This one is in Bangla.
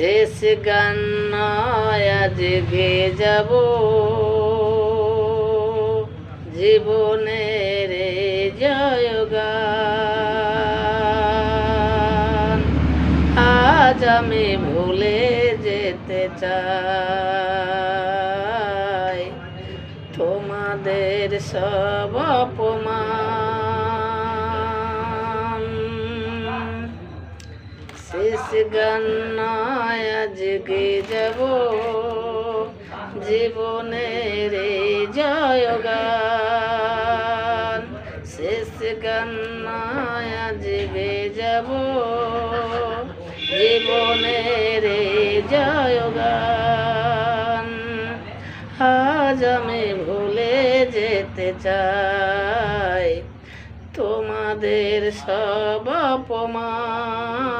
শেষ গান নয় আজকে যাব জীবনের জয় গান আজ আমি ভুলে যেতে চাই। তোমাদের সব অপমান শেষ গান নয়, আজকে যাব। জীবনের জয় গান। শেষ গান নয়, আজকে যাব। জীবনের জয় গান। আজ আমি ভুলে যেতে চাই। তোমাদের সব অপমান।